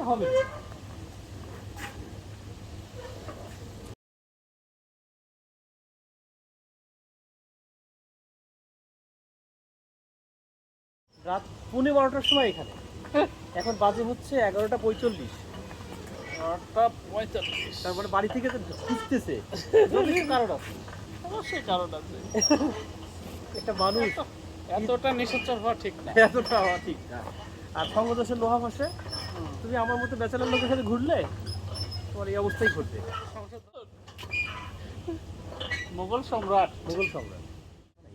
হবে। রাত পৌনে বারোটার সময় এখানে। এখন বাজে হচ্ছে এগারোটা পঁয়তাল্লিশ। আটটা পঁয়তাল্লিশ। তার মানে বাড়ি থেকে খুঁজতেছে কারণ আছে? অবশ্যই কারণ আছে। একটা মানুষ। এতটা নিশাচর হওয়া ঠিক না। এতটা হওয়া ঠিক না। আর সঙ্গদোষের লোহা ভাসে তুমি আমার মতো বেচারার লোকের সাথে ঘুরলে তোমার এই অবস্থাই ঘটবে। মোগল সম্রাট। মোগল সম্রাট।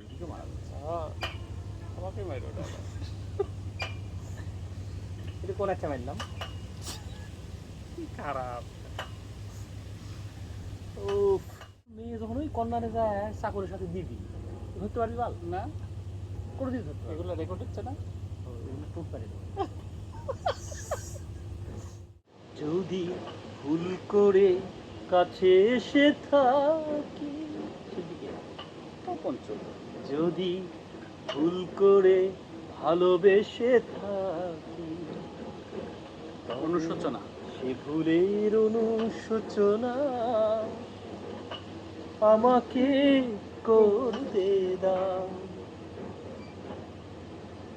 এইদিকে মারা আমাকে। এটা কোন একটা মারলাম কি খারাপ। ও মেয়ে যখন ওই কন্যারে যায় চাকরের সাথে দিবি। ধরতে পারবি বাল? না। কোনোদিন ধরতে পারবি এগুলো রেকর্ড হচ্ছে না? এগুলো টুট পারে দেবো। যদি ভুল করে কাছে এসে থাকি। যদি ভুল করে ভালোবেসে থাকি অনুশোচনা। সে ভুলের অনুশোচনা আমাকে করতে দাও।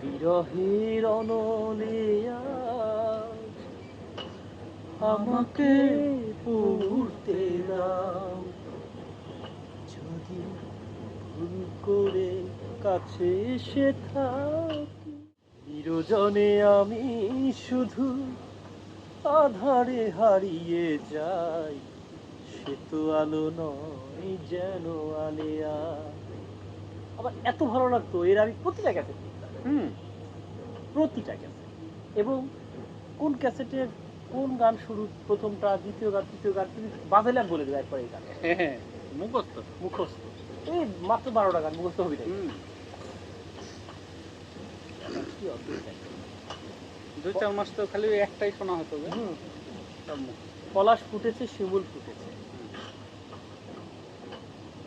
বিরহের অনলে আজ আমাকে পড়তে দাও যদি ভুল করে কাছে এসে থাকি নিরজনে আমি শুধু আধারে হারিয়ে যাই। সে তো আলো নয় যেন আলেয়া। আমার এত ভালো লাগতো এর আমি প্রতিটা ক্যাসেট হুম। প্রতিটা ক্যাসেট। এবং কোন ক্যাসেটের কোন গান শুরু প্রথমটা দ্বিতীয় গান তৃতীয় গান তুমি বাজালে আমি বলে দেবো একবার এই গান। মুখস্থ। মুখস্থ। এই মাত্র বারোটা গান মুখস্থ হবি। দুই চার মাস তো খালি একটাই শোনা হতো। পলাশ ফুটেছে শিমুল ফুটেছে।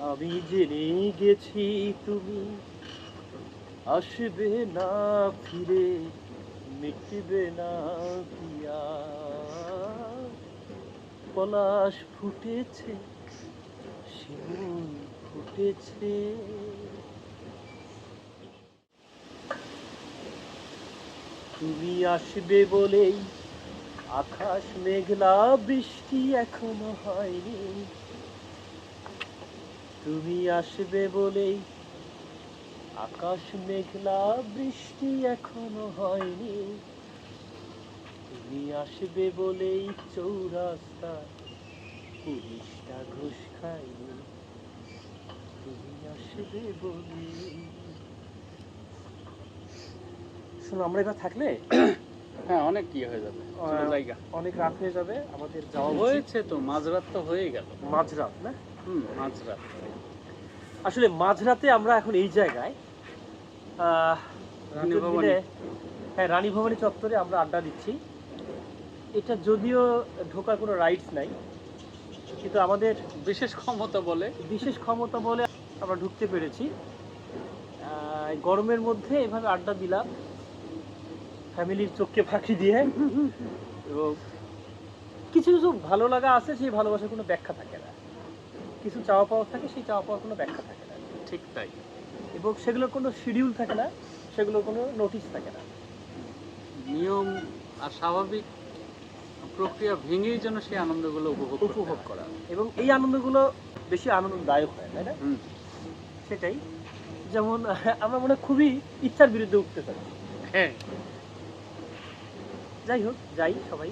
আমি জেনে গেছি তুমি আসবে না ফিরে মিটবে না পিয়া পলাশ ফুটেছে, শিমুল ফুটেছে। তুমি আসবে বলেই আকাশ মেঘলা, বৃষ্টি এখনও হয়নি। তুমি আসবে বলেই আকাশ মেঘলা, বৃষ্টি এখনও হয়নি। তুমি আসবে বলেই চৌরাস্তা পুলিশটা ঘুষ খায়নি। তুমি আসবে বলেই শোনো আমরা এবার থাকলে? হ্যাঁ অনেক কি হয়ে যাবে জায়গা। অনেক রাত হয়ে যাবে আমাদের যাওয়া হয়েছে তো মাঝরাত তো হয়ে গেল। মাঝরাত না? হুম মাঝরাত। আসলে মাঝরাতে আমরা এখন এই জায়গায় হ্যাঁ রানী ভবানী চত্বরে আমরা আড্ডা দিচ্ছি। এটা যদিও ঢোকার কোনো রাইটস নাই কিন্তু আমাদের বিশেষ ক্ষমতা বলে। বিশেষ ক্ষমতা বলে আমরা ঢুকতে পেরেছি। গরমের মধ্যে এভাবে আড্ডা দিলাম ফ্যামিলির চোখকে ফাঁকি দিয়ে। এবং কিছু কিছু ভালো লাগা আছে সেই ভালোবাসার কোনো ব্যাখ্যা থাকে না। কিছু চাওয়া পাওয়া থাকে সেই চাওয়া পাওয়ার কোনো ব্যাখ্যা থাকে না। ঠিক তাই। এবং সেগুলোর কোনো শিডিউল থাকে না সেগুলোর কোনো নোটিশ থাকে না। নিয়ম আর স্বাভাবিক প্রক্রিয়া ভেঙেই যেন সেই আনন্দগুলো উপভোগ উপভোগ করা। এবং এই আনন্দগুলো বেশি আনন্দদায়ক হয় তাই না? সেটাই। যেমন আমরা মনে খুবই ইচ্ছার বিরুদ্ধে উঠতে পারি। হ্যাঁ। যাই হোক যাই সবাই।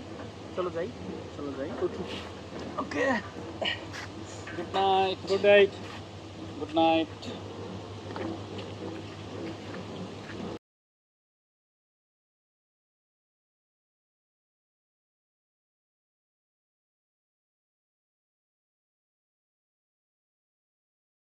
চলো যাই চলো যাই উঠি। Okay. Good night good night good night